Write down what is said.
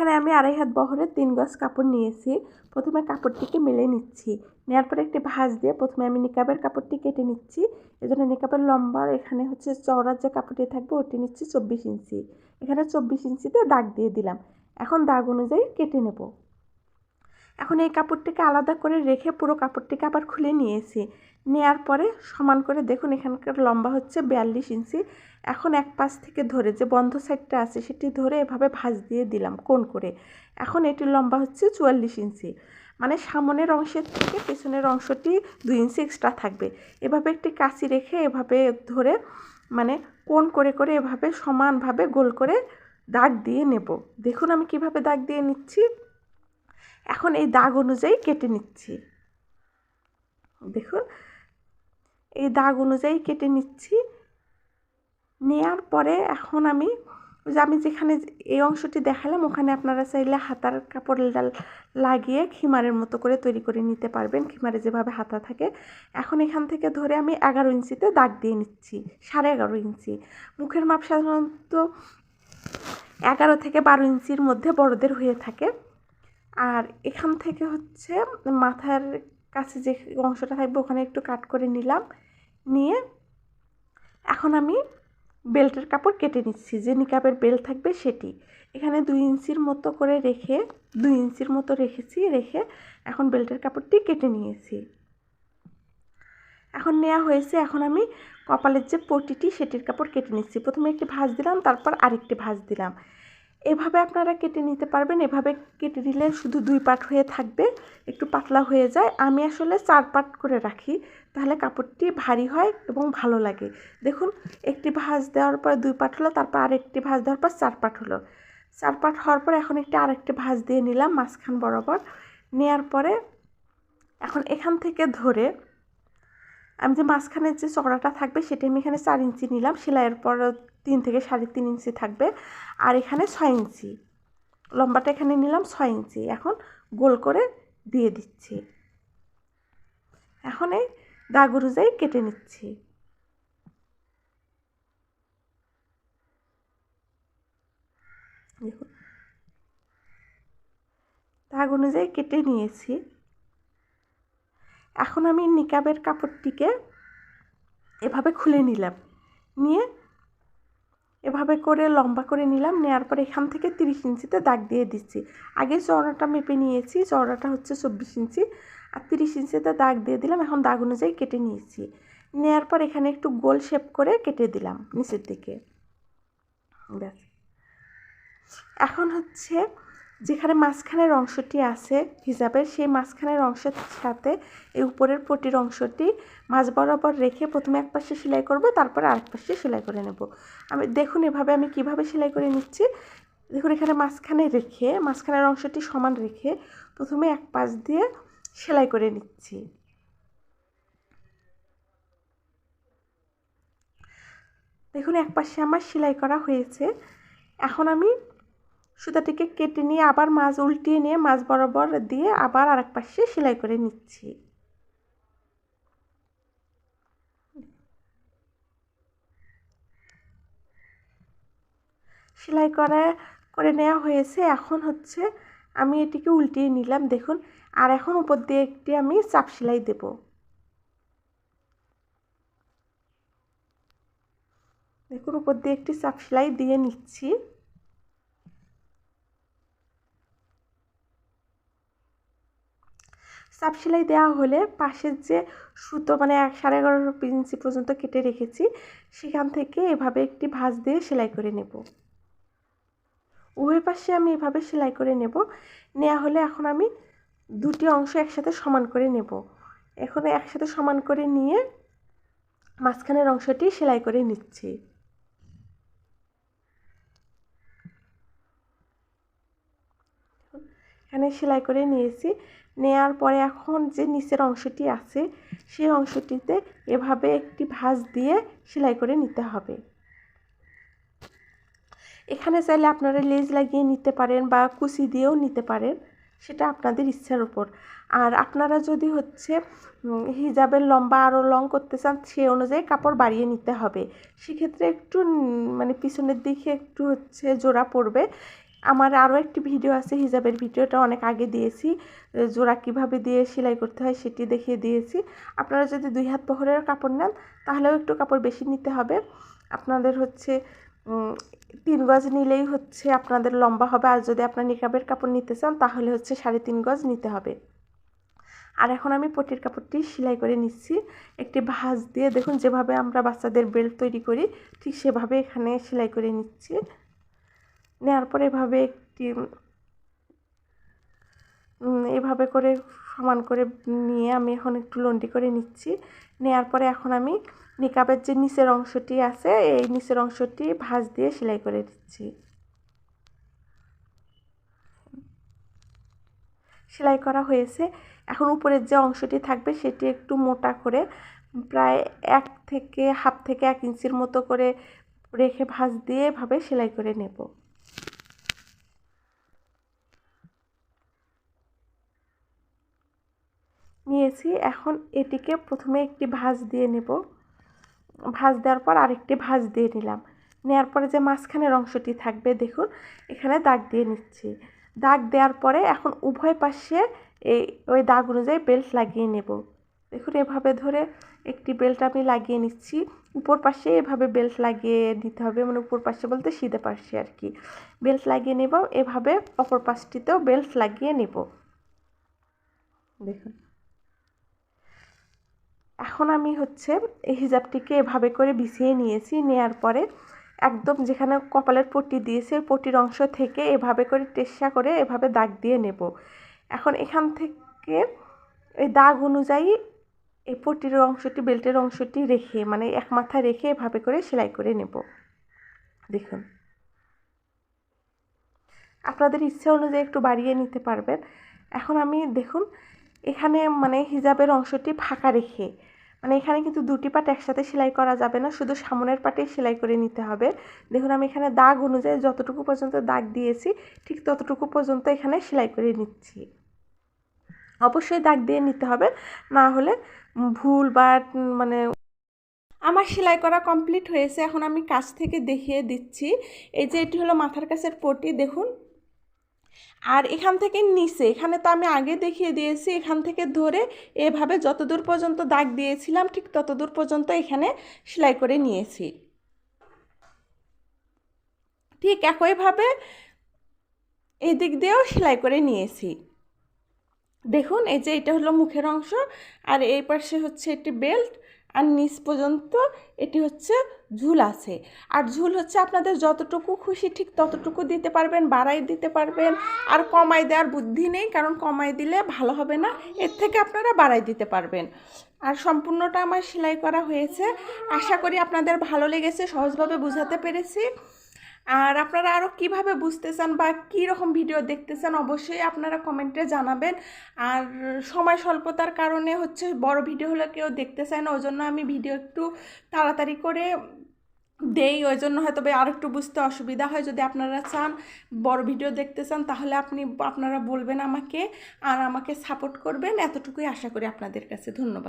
এখানে আমি আড়াই হাত বহরের তিন গজ কাপড় নিয়েছি। প্রথমে কাপড়টিকে মেলে নিচ্ছি। নেওয়ার পরে একটি ভাঁজ দিয়ে প্রথমে আমি নিকাবের কাপড়টি কেটে নিচ্ছি। এজন্য নিকাবের লম্বা এখানে হচ্ছে চওড়ার যে কাপড়টি থাকবে ওটি নিচ্ছি চব্বিশ ইঞ্চি। এখানে চব্বিশ ইঞ্চিতে দাগ দিয়ে দিলাম। এখন দাগ অনুযায়ী কেটে নেব। এখন এই কাপড়টিকে আলাদা করে রেখে পুরো কাপড়টিকে আবার খুলে নিয়েছি। নেয়ার পরে সমান করে দেখুন, এখানকার লম্বা হচ্ছে বিয়াল্লিশ ইঞ্চি। এখন এক পাশ থেকে ধরে যে বন্ধ সাইডটা আছে, সেটি ধরে এভাবে ভাঁজ দিয়ে দিলাম কোন করে। এখন এটির লম্বা হচ্ছে চুয়াল্লিশ ইঞ্চি। মানে সামনের অংশের থেকে পেছনের অংশটি দুই ইঞ্চি এক্সট্রা থাকবে। এভাবে একটি কাঁচি রেখে এভাবে ধরে মানে কোন করে করে এভাবে সমানভাবে গোল করে দাগ দিয়ে নেব। দেখুন আমি কীভাবে দাগ দিয়ে নিচ্ছি। এখন এই দাগ অনুযায়ী কেটে নিচ্ছি। দেখুন, এই দাগ অনুযায়ী কেটে নিচ্ছি। নেয়ার পরে এখন আমি যে আমি যেখানে এই অংশটি দেখালাম, ওখানে আপনারা চাইলে হাতার কাপড় লাগিয়ে খিমারের মতো করে তৈরি করে নিতে পারবেন, খিমারে যেভাবে হাতা থাকে। এখন এখান থেকে ধরে আমি এগারো ইঞ্চিতে দাগ দিয়ে নিচ্ছি, সাড়ে এগারো ইঞ্চি। মুখের মাপ সাধারণত এগারো থেকে বারো ইঞ্চির মধ্যে বড়দের হয়ে থাকে। আর এখান থেকে হচ্ছে মাথার কাছে যে অংশটা থাকবে ওখানে একটু কাট করে নিলাম। নিয়ে এখন আমি বেল্টের কাপড় কেটে নিচ্ছি। যে নিকাপের বেল্ট থাকবে সেটি। এখানে দুই ইঞ্চির মতো করে রেখে, দুই ইঞ্চির মতো রেখেছি, রেখে এখন বেল্টের কাপড়টি কেটে নিয়েছি। এখন নেওয়া হয়েছে, এখন আমি কপালের যে পটিটি সেটির কাপড় কেটে নিচ্ছি। প্রথমে একটি ভাঁজ দিলাম, তারপর আরেকটি ভাঁজ দিলাম। এভাবে আপনারা কেটে নিতে পারবেন। এভাবে কেটে নিলে শুধু দুই পাট হয়ে থাকবে, একটু পাতলা হয়ে যায়। আমি আসলে চার পাট করে রাখি, তাহলে কাপড়টি ভারী হয় এবং ভালো লাগে। দেখুন, একটি ভাঁজ দেওয়ার পর দুই পাট হলো, তারপর আরেকটি ভাঁজ দেওয়ার পর চার পাট হলো। চার পাট হওয়ার পর এখন একটি আরেকটি ভাঁজ দিয়ে নিলাম মাঝখান বরাবর। নেওয়ার পরে এখন এখান থেকে ধরে আমি যে মাঝখানের যে চড়াটা থাকবে সেটি আমি এখানে চার ইঞ্চি নিলাম, সেলাইয়ের পর তিন থেকে সাড়ে তিন ইঞ্চি থাকবে। আর এখানে ছয় ইঞ্চি, লম্বাটা এখানে নিলাম ছয় ইঞ্চি। এখন গোল করে দিয়ে দিচ্ছি। এখন এই দাগ অনুযায়ী কেটে নিচ্ছি। দাগ অনুযায়ী কেটে নিয়েছি। এখন আমি নিকাবের কাপড়টিকে এভাবে খুলে নিলাম। নিয়ে এভাবে করে লম্বা করে নিলাম। নেওয়ার পর এখান থেকে তিরিশ ইঞ্চিতে দাগ দিয়ে দিচ্ছি। আগে চওড়াটা মেপে নিয়েছি। চওড়াটা হচ্ছে চব্বিশ ইঞ্চি। আর তিরিশ ইঞ্চিতে দাগ দিয়ে দিলাম। এখন দাগ অনুযায়ী কেটে নিয়েছি। নেওয়ার পর এখানে একটু গোল শেপ করে কেটে দিলাম নিচের দিকে। ব্যাস। এখন হচ্ছে যেখানে মাঝখানের অংশটি আছে হিসাবের সেই মাঝখানের অংশের সাথে এই উপরের পটির অংশটি মাঝ বরাবর রেখে প্রথমে এক পাশে সেলাই করব, তারপরে আরেক পাশে সেলাই করে নেব। আমি, দেখুন এভাবে আমি কীভাবে সেলাই করে নিচ্ছি। দেখুন এখানে মাঝখানে রেখে, মাঝখানের অংশটি সমান রেখে প্রথমে এক পাশ দিয়ে সেলাই করে নিচ্ছি। দেখুন এক পাশে আমার সেলাই করা হয়েছে। এখন আমি সুতাটিকে কেটে নিয়ে আবার মাছ উল্টিয়ে নিয়ে মাছ বরাবর দিয়ে আবার আরেক পাশে সেলাই করে নিচ্ছি। সেলাই করা, করে নেওয়া হয়েছে। এখন হচ্ছে আমি এটিকে উল্টিয়ে নিলাম। দেখুন, আর এখন উপর দিয়ে একটি আমি চাপ সেলাই দেব। দেখুন, উপর দিয়ে একটি চাপ সেলাই দিয়ে নিচ্ছি। চাপ সেলাই দেওয়া হলে পাশের যে সুতো মানে এক সাড়ে এগারো ইঞ্চি পর্যন্ত কেটে রেখেছি, সেখান থেকে এভাবে একটি ভাঁজ দিয়ে সেলাই করে নেব। উভয় পাশে আমি এভাবে সেলাই করে নেব। নেওয়া হলে এখন আমি দুটি অংশ একসাথে সমান করে নেব। এখন একসাথে সমান করে নিয়ে মাঝখানের অংশটি সেলাই করে নিচ্ছি। এখানে সেলাই করে নিয়েছি। নেয়ার পরে এখন যে নিচের অংশটি আছে, সেই অংশটিতে এভাবে একটি ভাঁজ দিয়ে সেলাই করে নিতে হবে। এখানে চাইলে আপনারা লেজ লাগিয়ে নিতে পারেন বা কুচি দিয়েও নিতে পারেন, সেটা আপনাদের ইচ্ছার উপর। আর আপনারা যদি হচ্ছে হিজাবের লম্বা আরও লং করতে চান, সে অনুযায়ী কাপড় বাড়িয়ে নিতে হবে। সেক্ষেত্রে একটু মানে পিছনের দিকে একটু হচ্ছে জোড়া পড়বে। আমার আরও একটি ভিডিও আছে, হিজাবের ভিডিওটা অনেক আগে দিয়েছি। জোড়া কীভাবে দিয়ে সেলাই করতে হয় সেটি দেখিয়ে দিয়েছি। আপনারা যদি দুই হাত বহরের কাপড় নেন, তাহলেও একটু কাপড় বেশি নিতে হবে। আপনাদের হচ্ছে তিন গজ নিলেই হচ্ছে আপনাদের লম্বা হবে। আর যদি আপনার নিকাবের কাপড় নিতে চান, তাহলে হচ্ছে সাড়ে তিন গজ নিতে হবে। আর এখন আমি পটির কাপড়টি সেলাই করে নিচ্ছি। একটি ভাঁজ দিয়ে দেখুন, যেভাবে আমরা বাচ্চাদের বেল্ট তৈরি করি, ঠিক সেভাবে এখানে সেলাই করে নিচ্ছি। নেওয়ার পরে এভাবে একটি এভাবে করে সমান করে নিয়ে আমি এখন একটু লন্ডি করে নিচ্ছি। নেওয়ার পরে এখন আমি নিকাবের যে নিচের অংশটি আছে, এই নিচের অংশটি ভাঁজ দিয়ে সেলাই করে দিচ্ছি। সেলাই করা হয়েছে। এখন উপরের যে অংশটি থাকবে সেটি একটু মোটা করে প্রায় এক থেকে, হাফ থেকে এক ইঞ্চির মতো করে রেখে ভাঁজ দিয়ে এভাবে সেলাই করে নেব। নিয়েছি। এখন এটিকে প্রথমে একটি ভাঁজ দিয়ে নেব। ভাঁজ দেওয়ার পর আরেকটি ভাঁজ দিয়ে নিলাম। নেওয়ার পরে যে মাঝখানের অংশটি থাকবে, দেখুন, এখানে দাগ দিয়ে নিচ্ছি। দাগ দেওয়ার পরে এখন উভয় পাশে এই, ওই দাগ অনুযায়ী বেল্ট লাগিয়ে নেব। দেখুন, এভাবে ধরে একটি বেল্ট আমি লাগিয়ে নিচ্ছি। উপর পাশে এভাবে বেল্ট লাগিয়ে নিতে হবে মানে উপর পাশে বলতে সিধে পাশে আর কি। বেল্ট লাগিয়ে নেব, এভাবে অপর পাশটিতেও বেল্ট লাগিয়ে নেব। দেখুন। এখন আমি হচ্ছে এই হিজাবটিকে এভাবে করে বিছিয়ে নিয়েছি, নেয়ার পরে একদম যেখানে কপালের পট্টি দিয়েছে পটির অংশ থেকে এভাবে করে টেসা করে এভাবে দাগ দিয়ে নেব। এখন এখান থেকে এই দাগ অনুযায়ী এই পটির অংশটি, বেল্টের অংশটি রেখে মানে এক মাথায় রেখে এভাবে করে সেলাই করে নেব। দেখুন। আপনাদের ইচ্ছা অনুযায়ী একটু বাড়িয়ে নিতে পারবেন। এখন আমি দেখুন, এখানে মানে হিজাবের অংশটি ফাঁকা রেখে মানে এখানে কিন্তু দুটি পাট একসাথে সেলাই করা যাবে না, শুধু সামনের পাটেই সেলাই করে নিতে হবে। দেখুন, আমি এখানে দাগ অনুযায়ী যতটুকু পর্যন্ত দাগ দিয়েছি, ঠিক ততটুকু পর্যন্ত এখানে সেলাই করে নিচ্ছি। অবশ্যই দাগ দিয়ে নিতে হবে, না হলে ভুল বা মানে আমার সেলাই করা কমপ্লিট হয়েছে, এখন আমি কাছ থেকে দেখিয়ে দিচ্ছি। এই যে, এটি হলো মাথার কাছের পটি, দেখুন। আর এখান থেকে নিচে, এখানে তো আমি আগে দেখিয়ে দিয়েছি, এখান থেকে ধরে এভাবে যতদূর পর্যন্ত দাগ দিয়েছিলাম, ঠিক ততদূর পর্যন্ত এখানে সেলাই করে নিয়েছি। ঠিক একইভাবে এই দিক দিয়েও সেলাই করে নিয়েছি। দেখুন, এই যে এটা হলো মুখের অংশ, আর এই পাশে হচ্ছে একটি বেল্ট আর নিচ পর্যন্ত এটি হচ্ছে ঝুল আছে। আর ঝুল হচ্ছে আপনাদের যতটুকু খুশি ঠিক ততটুকু দিতে পারবেন, বাড়াই দিতে পারবেন। আর কমাই দেওয়ার বুদ্ধি নেই, কারণ কমাই দিলে ভালো হবে না, এর থেকে আপনারা বাড়াই দিতে পারবেন। আর সম্পূর্ণটা আমার সেলাই করা হয়েছে। আশা করি আপনাদের ভালো লেগেছে, সহজভাবে বুঝাতে পেরেছি। আর আপনারা আরও কীভাবে বুঝতে চান বা কী রকম ভিডিও দেখতে চান অবশ্যই আপনারা কমেন্টে জানাবেন। আর সময় স্বল্পতার কারণে হচ্ছে বড় ভিডিও হলে কেউ দেখতে চায় না, ওই জন্য আমি ভিডিও একটু তাড়াতাড়ি করে দেই, ওই জন্য হয়তো আর একটু বুঝতে অসুবিধা হয়। যদি আপনারা চান বড় ভিডিও দেখতে চান তাহলে আপনি, আপনারা বলবেন আমাকে আর আমাকে সাপোর্ট করবেন। এতটুকুই আশা করি আপনাদের কাছে। ধন্যবাদ।